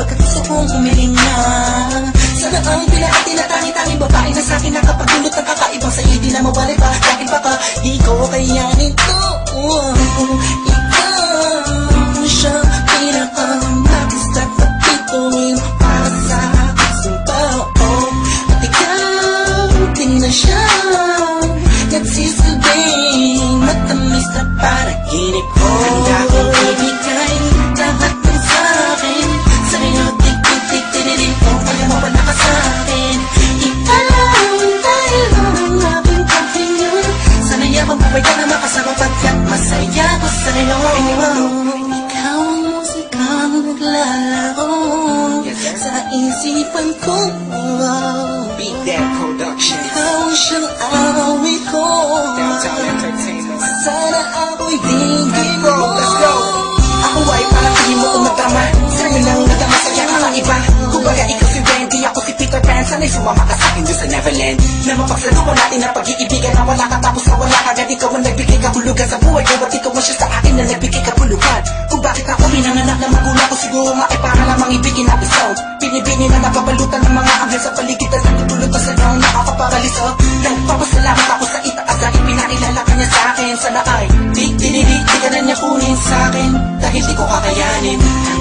pagkat gusto kong umiling na Sana ang pinakatinatangi-tangi babae na sa akin nakapagdulot ng kakaibang sa'yo di na mawalay pa Dahil baka di ko kayanin to Ikaw siya pinakamagista na bituin para sa aking tao At ikaw din na siya Nagsisilbing matamis na panaginip ko. Handa ka na makasama Pagkat masaya ko sa'yo Ikaw ang musikang naglalaro Sa isipan ko Beat That Production. Ikaw siyang awit ko. Sana ako'y dinggin mo. Ako ay parang tingin mo umatama Sa'yo lang nadama sa kaya kakaiba Kumbaga ikaw si Wendy, ako si Peter Pan Sana'y sumama ka sa'kin doon sa Neverland Na mapagsaluhan natin ang pag-iibigan Na wala ka tapos na wala ka Agad ikaw ang nagbigay kahulugan sa buhay ko At ikaw ang siya sa akin na nagbigay kapulukan Kung bakit ako pinanganak na magulang ko Siguro nga ay para lamang ibigin ang isang Binibini na napapalutan ng mga anghel sa paligid At nagtutulot pa sa daw nakakaparaliso Nagpapasalamat ako sa itaas Dahil pinakilala ka niya sa akin. Sana ay di, di, di, di, di ka na niya kunin sa akin. Dahil di ko kakayanin